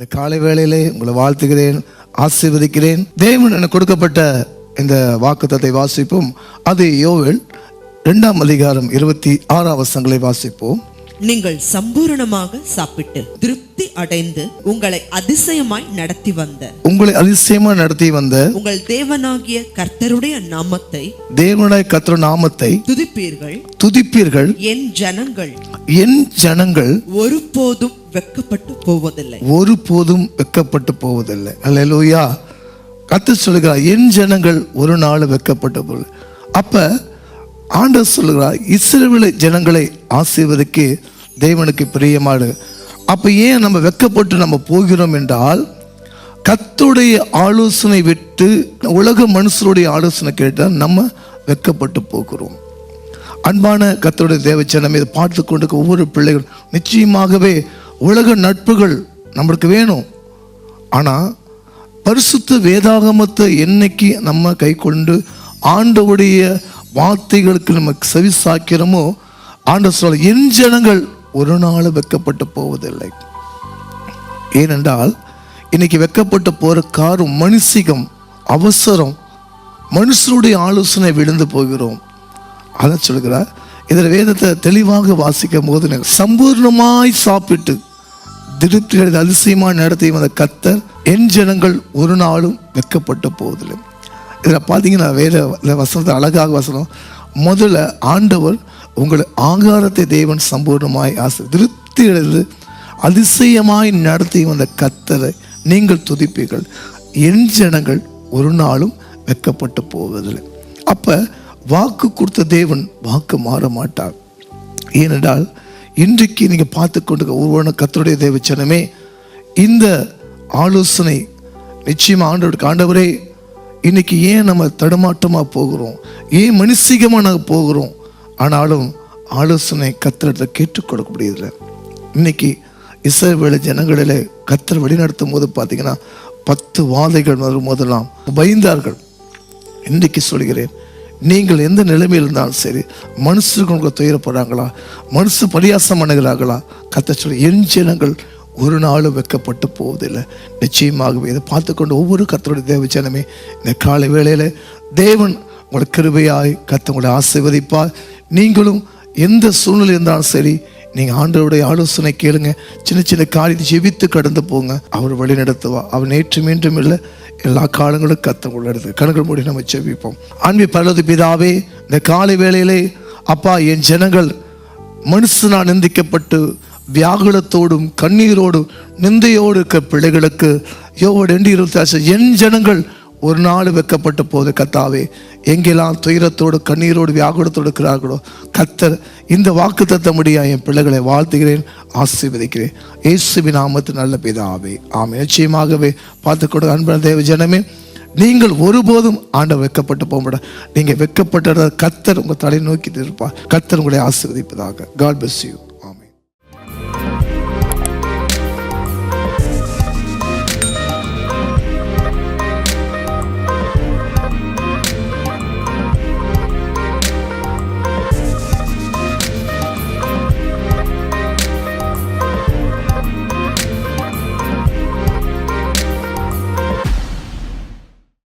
இந்த காலை வேளையிலே உங்களை வாழ்த்துகிறேன் ஆசீர்வதிக்கிறேன். தேவன் எனக்கு கொடுக்கப்பட்ட இந்த வாக்குத்தத்தை வாசிப்போம். அது யோவேல் இரண்டாம் அதிகாரம் இருபத்தி ஆறாம் வசங்களை வாசிப்போம். நீங்கள் சம்பூரணமாக சாப்பிட்டு திருப்தி அடைந்து உங்களை அதிசயமாய் நடத்தி வந்த உங்களை அதிசயமா நடத்தி வந்த உங்கள் தேவனாகிய கர்த்தருடைய நாமத்தை தேவனுடைய கத்திர நாமத்தை துதிப்பீர்கள். துதிப்பீர்கள். என் ஜனங்கள் என் ஜனங்கள் ஒருபோதும் வெட்கப்பட்டு போவதில்லை. ஒருபோதும் வெக்கப்பட்டு போவதில்லை. அல்லேலூயா கத்து சொல்லுகிறார் என் ஜனங்கள் ஒரு நாள் வெக்கப்பட்டு போல. அப்ப ஆண்டர் சொல்லுகிறார் இஸ்ரேவில ஜனங்களை ஆசீர்வதிக்கு தேவனுக்கு பிரியமாடு. அப்ப ஏன் நம்ம வெக்கப்பட்டு நம்ம போகிறோம் என்றால் கத்துடைய ஆலோசனை விட்டு உலக மனுஷருடைய ஆலோசனை கேட்டால் நம்ம வெக்கப்பட்டு போகிறோம். அன்பான கத்தருடைய தேவச்சனம் இதை பார்த்து கொண்டு ஒவ்வொரு பிள்ளைகள் நிச்சயமாகவே உலக நட்புகள் நம்மளுக்கு வேணும். ஆனால் பரிசுத்த வேதாகமத்தை என்னைக்கு நம்ம கை கொண்டு ஆண்டவுடைய வார்த்தைகளுக்கு நம்ம செவி சாக்கிறோமோ ஆண்ட சொல்ல என் ஜனங்கள் ஒரு நாள் வெக்கப்பட்டு போவதில்லை. ஏனென்றால் இன்னைக்கு வெக்கப்பட்டு போகிற காரும் மனுஷிகம் அவசரம். மனுஷனுடைய ஆலோசனை விழுந்து போகிறோம். அதான் சொல்கிறார் இதில் வேதத்தை தெளிவாக வாசிக்கும் போது சம்பூர்ணமாய் சாப்பிட்டு திருப்தி அதிசயமாக நடத்தியும் நடத்தி வந்த கத்தர் என் ஜனங்கள் ஒரு நாளும் வெக்கப்பட்ட போவதில்லை. இதில் பார்த்தீங்கன்னா வேறு வசனத்தை அழகாக வசனம் முதல்ல ஆண்டவர் உங்களை ஆகாரத்தை தேவன் சம்பூர்ணமாய் ஆசை திருப்தி அடைந்து அதிசயமாய் நடத்தி வந்த கத்தரை நீங்கள் துதிப்பீர்கள். என் ஜனங்கள் ஒரு நாளும் வெக்கப்பட்டு போவதில்லை. அப்போ வாக்கு கொடுத்த தேவன் வாக்கு மாற மாட்டார். ஏனென்றால் இன்றைக்கு நீங்கள் பார்த்து கொண்டு ஒவ்வொரு கத்தருடைய தேவச்சனமே இந்த ஆலோசனை நிச்சயமாக ஆண்டவருக்கு ஆண்டவரே இன்னைக்கு ஏன் நம்ம தடுமாட்டமாக போகிறோம்? ஏன் மனுஷிகமாக நாங்கள் போகிறோம்? ஆனாலும் ஆலோசனை கத்திரத்தை கேட்டுக்கொடுக்க முடியல இன்னைக்கு இஸ்ரவேல ஜனங்களிலே கத்தர் வழிநடத்தும் போது பார்த்தீங்கன்னா பத்து வாதைகள் வரும் போதெல்லாம் பயந்தார்கள். இன்றைக்கு சொல்கிறேன் நீங்கள் எந்த நிலைமையில் இருந்தாலும் சரி மனுஷருக்கு உங்களுக்கு துயரப்படுறாங்களா? மனுஷு பரியாசம் பண்ணுகிறார்களா கத்த சொல்லி என் ஜனங்கள் ஒரு நாளும் வெக்கப்பட்டு போவதில்லை. நிச்சயமாகவே இதை பார்த்துக்கொண்டு ஒவ்வொரு கத்தருடைய தேவ ஜனமே இந்த காலை வேளையில் தேவன் உங்களை கிருபையாய் கத்த உங்களை ஆசீர்வதிப்பார். நீங்களும் எந்த சூழ்நிலை இருந்தாலும் சரி நீங்கள் ஆண்டவருடைய ஆலோசனை கேளுங்க. சின்ன சின்ன காரியத்தை ஜெபித்து கடந்து போங்க. அவர் வழி நடத்துவா அவர் நேற்று மீண்டும் இல்லை. எல்லா காலங்களும் கத்த உள்ளது கண்கள் மூடி நம்ம ஜெபிப்போம். அன்பி பரலது பிதாவே இந்த காலை வேளையிலே அப்பா என் ஜனங்கள் மனுஷனால் நிந்திக்கப்பட்டு வியாகுலத்தோடும் கண்ணீரோடும் நிந்தையோடு இருக்க பிள்ளைகளுக்கு யோவோடு எண்டி இருபத்தி என் ஜனங்கள் ஒரு நாள் வெக்கப்பட்ட போது கத்தாவே. எங்கெல்லாம் துயரத்தோடு கண்ணீரோடு வியாகுடத்தோடு இருக்கிறார்களோ கத்தர் இந்த வாக்கு தத்த முடியா என் பிள்ளைகளை வாழ்த்துகிறேன் ஆசீர்வதிக்கிறேன். இயேசுவின் நாமத்து நல்ல பிதாவே. ஆம் நிச்சயமாகவே பார்த்து கொடுக்க அன்பான தேவ ஜனமே நீங்கள் ஒருபோதும் ஆண்டவர் வெக்கப்பட்டு போக நீங்கள் வெக்கப்பட்ட கத்தர் உங்கள் தலை நோக்கி இருப்பார் கத்தர் உங்களை ஆசீர்வதிப்பதாக. God bless you